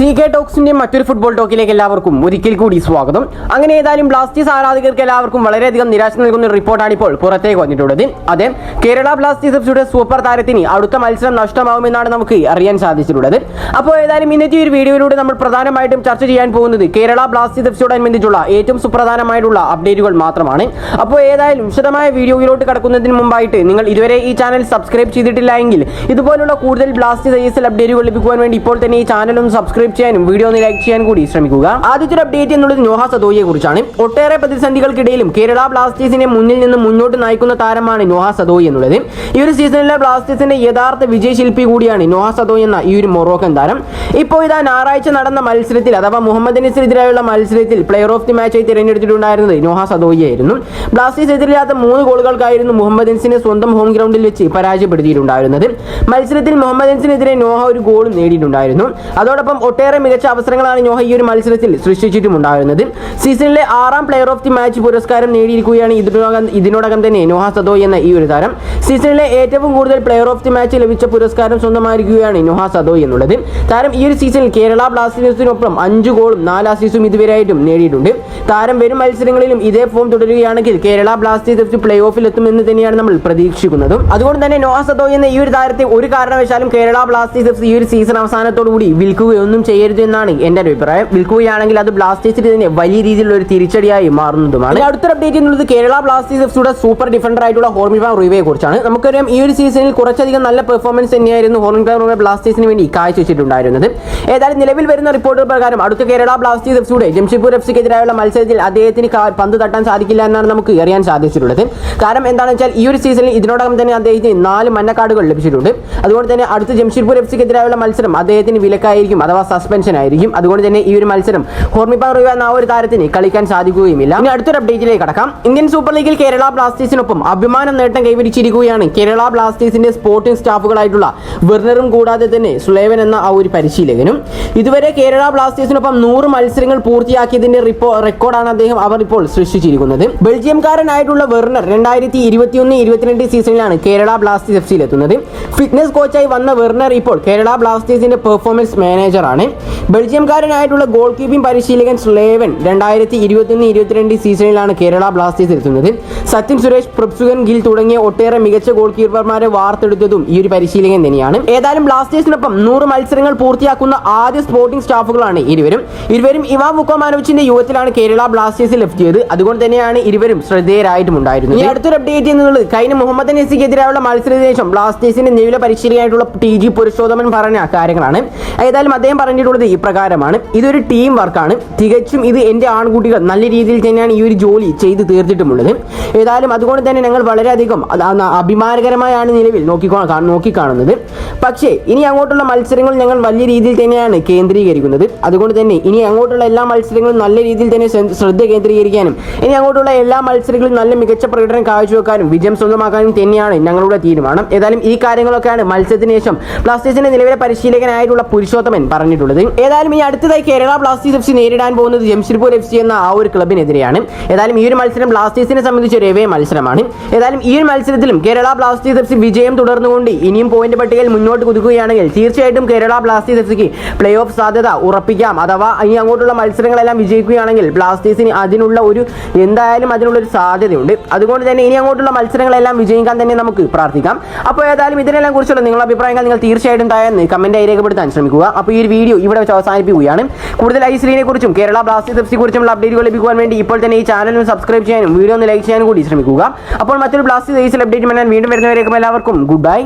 C K ടോക്സിന്റെ മറ്റൊരു football ടോക്കിലേക്ക് എല്ലാവർക്കും ഒരിക്കൽ കൂടി സ്വാഗതം. അങ്ങനെ ഏതായാലും ബ്ലാസ്റ്റേഴ്സ് ആരാധകർക്ക് എല്ലാവർക്കും വളരെയധികം നിരാശ നൽകുന്ന റിപ്പോർട്ടാണ് ഇപ്പോൾ പുറത്തേക്ക് വന്നിട്ടുള്ളത്. അതെ കേരള ബ്ലാസ്റ്റേഴ്സ് എഫ്സിയുടെ സൂപ്പർ താരത്തിന് അടുത്ത മത്സരം നഷ്ടമാവുമെന്നാണ് നമുക്ക് അറിയാൻ സാധിച്ചിട്ടുള്ളത്. അപ്പോൾ ഏതായാലും ഇന്നത്തെ ഒരു വീഡിയോയിലൂടെ നമ്മൾ പ്രധാനമായിട്ടും ചർച്ച ചെയ്യാൻ പോകുന്നത് കേരള ബ്ലാസ്റ്റേഴ്സ് എഫ്സിയോടനുബന്ധിച്ചുള്ള ഏറ്റവും സുപ്രധാനമായിട്ടുള്ള അപ്ഡേറ്റുകൾ മാത്രമാണ്. അപ്പോൾ ഏതായാലും വിശദമായ വീഡിയോയിലോട്ട് കടക്കുന്നതിന് മുമ്പായിട്ട് നിങ്ങൾ ഇതുവരെ ഈ ചാനൽ സബ്സ്ക്രൈബ് ചെയ്തിട്ടില്ല എങ്കിൽ ഇതുപോലുള്ള കൂടുതൽ ബ്ലാസ്റ്റേഴ്സ് ഐ എസ് എൽ അപ്ഡേറ്റുകൾ ലഭിക്കുവാൻ വേണ്ടി ഇപ്പോൾ തന്നെ ഈ ചാനൽ ഒന്ന് സബ്സ്ക്രൈബ് ചെയ്യാനും വീഡിയോ ഒന്ന് ലൈക്ക് ചെയ്യാൻ കൂടി ശ്രമിക്കുക. ആദ്യത്തെ അപ്ഡേറ്റ് എന്നുള്ളത് നോഹ സദോയെ കുറിച്ചാണ്. ഒട്ടേറെ പ്രതിസന്ധികൾക്കിടയിലും കേരള ബ്ലാസ്റ്റേഴ്സിനെ മുന്നിൽ നിന്ന് മുന്നോട്ട് നയിക്കുന്ന താരമാണ് നോഹ സദോയ് എന്നുള്ളത്. ഈ ഒരു സീസണിലെ ബ്ലാസ്റ്റേഴ്സിന്റെ യഥാർത്ഥ വിജയശില്പി കൂടിയാണ് നോഹ സദോയ് എന്ന ഈ ഒരു മൊറോക്കൻ താരം. ഇപ്പോൾ ഇതാ ഞായറാഴ്ച നടന്ന മത്സരത്തിൽ അഥവാ മുഹമ്മദ് നസീറിനെതിരായുള്ള മത്സരത്തിൽ പ്ലെയർ ഓഫ് ദി മാച്ചായി തിരഞ്ഞെടുത്തിട്ടുണ്ടായിരുന്നത് നോഹ സദോയി ആയിരുന്നു. ബ്ലാസ്റ്റേഴ്സ് എതിരില്ലാത്ത മൂന്ന് ഗോളുകൾക്കായിരുന്നു മുഹമ്മദ് അൻസിനെ സ്വന്തം ഹോം ഗ്രൗണ്ടിൽ വെച്ച് പരാജയപ്പെടുത്തിയിട്ടുണ്ടായിരുന്നത്. മത്സരത്തിൽ മുഹമ്മദ് അൻസിനെതിരെ നോഹ ഒരു ഗോളും നേടിയിട്ടുണ്ടായിരുന്നു. അതോടൊപ്പം ഒട്ടേറെ മികച്ച അവസരങ്ങളാണ് നോഹ ഈ ഒരു മത്സരത്തിൽ സൃഷ്ടിച്ചിട്ടുമുണ്ടായിരുന്നത് സീസണിലെ ആറാം പ്ലെയർ ഓഫ് ദി മാച്ച് പുരസ്കാരം നേടിയിരിക്കുകയാണ് ഇതിനോടകം ഇതിനോടകം തന്നെ നോഹ സദോയ് എന്ന ഈ ഒരു താരം. സീസണിലെ ഏറ്റവും കൂടുതൽ പ്ലെയർ ഓഫ് ദി മാച്ച് ലഭിച്ച പുരസ്കാരം സ്വന്തമായിരിക്കുകയാണ് നോഹ സദോയ് എന്നുള്ളത്. താരം ഈ ഒരു സീസണിൽ കേരള ബ്ലാസ്റ്റേഴ്സിനൊപ്പം അഞ്ച് ഗോളും നാല് അസീസും ഇതുവരെയായിട്ടും നേടിയിട്ടുണ്ട്. താരം വരും മത്സരങ്ങളിലും ഇതേ ഫോം തുടരുകയാണെങ്കിൽ കേരള ബ്ലാസ്റ്റേഴ്സ് പ്ലേ ഓഫിൽ എത്തുമെന്ന് തന്നെയാണ് നമ്മൾ പ്രതീക്ഷിക്കുന്നത്. അതുകൊണ്ട് തന്നെ നോഹ സദോയ് എന്ന ഈ ഒരു താരത്തെ ഒരു കാരണവശാലും കേരള ബ്ലാസ്റ്റേഴ്സ് ഈ ഒരു സീസൺ അവസാനത്തോടുകൂടി വിൽക്കുകയൊന്നും ചെയ്യരുത് എന്നാണ് എന്റെ ഒരു അഭിപ്രായം. വിൽക്കുകയാണെങ്കിൽ അത് ബ്ലാസ്റ്റേഴ്സിന് തന്നെ വലിയ രീതിയിലുള്ള ഒരു തിരിച്ചടിയായി മാറുന്നതുമാണ്. അടുത്ത അപ്ഡേറ്റ് എന്നുള്ളത് Kerala Blasters F super defender ആയിട്ടുള്ള ഹോർമിഫാം റൂബയെ കുറിച്ചാണ്. നമുക്കറിയാം ഈ ഒരു സീസണിൽ കുറച്ചധികം നല്ല പെർഫോമൻസ് തന്നെയായിരുന്നു ഹോർമിഫാം റൂവെ ബ്ലാസ്റ്റേഴ്സിന് വേണ്ടി കാഴ്ചവെച്ചിട്ടുണ്ടായിരുന്നത്. ഏതായാലും നിലവിൽ വരുന്ന റിപ്പോർട്ടുകൾ പ്രകാരം അടുത്ത കേരള ബ്ലാസ്റ്റേഴ്സ് എഫ്സിയുടെ ജംഷഡ്പൂർ എഫ്സിക്കെതിരായുള്ള മത്സരത്തിൽ അദ്ദേഹത്തിന് പന്ത് തട്ടാൻ സാധിക്കില്ല എന്നാണ് നമുക്ക് അറിയാൻ സാധിച്ചിട്ടുള്ളത്. കാരണം എന്താണെന്ന് വെച്ചാൽ ഈ ഒരു സീസണിൽ ഇതിനോടകം തന്നെ അദ്ദേഹത്തിന് നാല് മഞ്ഞക്കാർഡുകൾ ലഭിച്ചിട്ടുണ്ട്. അതുകൊണ്ട് തന്നെ അടുത്ത ജംഷഡ്പൂർ എഫ്സിക്കെതിരായുള്ള മത്സരം അദ്ദേഹത്തിന് വിലക്കായിരിക്കും അഥവാ സസ്പെൻഷൻ ആയിരിക്കും. അതുകൊണ്ട് തന്നെ ഈ ഒരു മത്സരം ഹോർമിപ്പ റോയ എന്ന ആ ഒരു താരത്തിന് കളിക്കാൻ സാധിക്കുകയുമില്ല. ഇനി അടുത്തൊരു അപ്ഡേറ്റിലേക്ക് കടക്കാം. ഇന്ത്യൻ സൂപ്പർ ലീഗിൽ കേരള ബ്ലാസ്റ്റേഴ്സിനൊപ്പം അഭിമാനം നേട്ടം കൈവരിച്ചിരിക്കുകയാണ് കേരള ബ്ലാസ്റ്റേഴ്സിന്റെ സ്പോർട്ടിംഗ് സ്റ്റാഫുകളായിട്ടുള്ള വെർണറും കൂടാതെ തന്നെ സുലേവൻ എന്ന ആ ഒരു പരിശീലകനും. ഇതുവരെ കേരള ബ്ലാസ്റ്റേഴ്സിനൊപ്പം നൂറ് മത്സരങ്ങൾ പൂർത്തിയാക്കിയതിന്റെ റെക്കോർഡാണ് അദ്ദേഹം അവർ ഇപ്പോൾ സൃഷ്ടിച്ചിരിക്കുന്നത്. ബെൽജിയംകാരനായിട്ടുള്ള വെർണർ രണ്ടായിരത്തി ഇരുപത്തിയൊന്ന് ഇരുപത്തിരണ്ട് സീസണിലാണ് കേരള ബ്ലാസ്റ്റേഴ്സ് എഫ് സിയിൽ എത്തുന്നത് ഫിറ്റ്നസ് കോച്ചായി വന്ന വെർണർ ഇപ്പോൾ കേരള ബ്ലാസ്റ്റേഴ്സിന്റെ പെർഫോമൻസ് മാനേജറാണ് ബെൽജിയംകാരനായിട്ടുള്ള ഗോൾ കീപ്പിംഗ് പരിശീലകൻ സ്ലേവൻ രണ്ടായിരത്തി ഇരുപത്തിയൊന്ന് ഇരുപത്തിരണ്ട് സീസണിലാണ് കേരള ബ്ലാസ്റ്റേഴ്സ് എത്തുന്നത്. സച്ചിൻ സുരേഷ് പ്രപ്സുഗൻ ഗിൽ തുടങ്ങിയ ഒട്ടേറെ മികച്ച ഗോൾ കീപ്പർമാരെ വാർത്തെടുത്തതും ഈ ഒരു പരിശീലകൻ തന്നെയാണ്. ഏതായാലും ബ്ലാസ്റ്റേഴ്സിനൊപ്പം നൂറ് മത്സരങ്ങൾ പൂർത്തിയാക്കുന്ന ആദ്യ സ്പോർട്ടിംഗ് സ്റ്റാഫുകളാണ് ഇരുവരും. ഇരുവരും ഇവാ മുക്കോമാനോവിച്ചിന്റെ യുവത്തിലാണ് കേരള ബ്ലാസ്റ്റേഴ്സിൽ എത്തിയത് അതുകൊണ്ട് തന്നെയാണ് ഇരുവരും ശ്രദ്ധേയരായിട്ടും ഉണ്ടായിരുന്നത്. ഈ അടുത്തൊരു അപ്ഡേറ്റ് എന്നുള്ളത് കഴിഞ്ഞ മുഹമ്മദ് നസിക്കെതിരായുള്ള മത്സരത്തിന് ശേഷം ബ്ലാസ്റ്റേഴ്സിന്റെ നിലവിലെ പരിശീലകനായിട്ടുള്ള ടി ജി പുരുഷോത്തമൻ പറഞ്ഞ കാര്യങ്ങളാണ്. ഏതായാലും അദ്ദേഹം പറഞ്ഞിട്ടുള്ളത് ഇപ്രകാരമാണ് ഇതൊരു ടീം വർക്കാണ് തികച്ചും ഇത് എന്റെ ആൺകുട്ടികൾ നല്ല രീതിയിൽ തന്നെയാണ് ഈ ഒരു ജോലി ചെയ്ത് തീർത്തിട്ടുമുള്ളത്. ഏതായാലും അതുകൊണ്ട് തന്നെ ഞങ്ങൾ വളരെയധികം അഭിമാനകരമായാണ് നിലവിൽ നോക്കിക്കോ നോക്കിക്കാണുന്നത്. പക്ഷേ ഇനി അങ്ങോട്ടുള്ള മത്സരങ്ങൾ ഞങ്ങൾ വലിയ രീതിയിൽ തന്നെയാണ് കേന്ദ്രീകരിക്കുന്നത്. അതുകൊണ്ട് തന്നെ ഇനി അങ്ങോട്ടുള്ള എല്ലാ മത്സരങ്ങളും നല്ല രീതിയിൽ തന്നെ ശ്രദ്ധ കേന്ദ്രീകരിക്കാനും ഇനി അങ്ങോട്ടുള്ള എല്ലാ മത്സരങ്ങളും നല്ല മികച്ച പ്രകടനം കാഴ്ചവെക്കാനും വിജയം സ്വന്തമാക്കാനും തന്നെയാണ് ഞങ്ങളുടെ തീരുമാനം. ഏതായാലും ഈ കാര്യങ്ങളൊക്കെയാണ് മത്സരത്തിന് ശേഷം ബ്ലാസ്റ്റേഴ്സിന്റെ നിലവിലെ പരിശീലകനായിട്ടുള്ള പുരുഷോത്തമൻ പറഞ്ഞിട്ടുള്ളത്. ഏതായാലും ഈ അടുത്തതായി കേരള ബ്ലാസ്റ്റേഴ്സ് എഫ് സി നേരിടാൻ പോകുന്നത് ജംഷഡ്പൂർ എഫ് സി എന്ന ആ ഒരു ക്ലബിനെതിരെയാണ്. ഏതായാലും ഈ ഒരു മത്സരം ബ്ലാസ്റ്റേഴ്സിനെ സംബന്ധിച്ച് ഒരു എവേ മത്സരമാണ്. ഏതായാലും ഈ ഒരു മത്സരത്തിലും കേരള ബ്ലാസ്റ്റേഴ്സ് എഫ് സി വിജയം തുടർന്നുകൊണ്ട് ഇനിയും പോയിന്റ് പട്ടികയിൽ മുന്നോട്ട് കുതിക്കുകയാണെങ്കിൽ തീർച്ചയായിട്ടും കേരള ബ്ലാസ്റ്റേഴ്സ് എഫ് സിക്ക് പ്ലേ ഓഫ് സാധ്യത ഉറപ്പിക്കാം. അഥവാ ഇനി അങ്ങോട്ടുള്ള മത്സരങ്ങളെല്ലാം വിജയിക്കുകയാണെങ്കിൽ ബ്ലാസ്റ്റേഴ്സിന് അതിനുള്ള ഒരു എന്തായാലും അതിനുള്ള ഒരു സാധ്യതയുണ്ട്. അതുകൊണ്ട് തന്നെ ഇനി അങ്ങോട്ടുള്ള മത്സരങ്ങളെല്ലാം വിജയിക്കാൻ തന്നെ നമുക്ക് പ്രാർത്ഥിക്കാം. അപ്പോൾ ഏതായാലും ഇതിനെല്ലാം കുറിച്ചുള്ള നിങ്ങളുടെ അഭിപ്രായങ്ങൾ നിങ്ങൾ തീർച്ചയായിട്ടും താഴെ ആയി രേഖപ്പെടുത്താൻ ശ്രമിക്കുക. അപ്പോൾ ഈ ഒരു വീഡിയോ ഇവിടെ വെച്ച് അവസാനിപ്പിക്കുകയാണ്. കൂടുതൽ ഐ ഐശ്വര്യനെ കുറിച്ചും കേരള ബ്ലാസ്റ്റേഴ്സ് എഫ് കുറിച്ചുള്ള അപ്ഡേറ്റുകൾ ലഭിക്കുവാൻ വേണ്ടി ഇപ്പോൾ തന്നെ ഈ ചാനൽ സബ്സ്ക്രൈബ് ചെയ്യാനും വീഡിയോ ഒന്ന് ലൈക്ക് ചെയ്യാനും കൂടി ശ്രമിക്കുക. അപ്പോൾ മറ്റൊരു ബ്ലാസ്റ്റേഴ്സ് ഐസിൽ അപ്ഡേറ്റ് ഞാൻ വീണ്ടും വരുന്നവരേക്കും എല്ലാവർക്കും ഗുഡ് ബൈ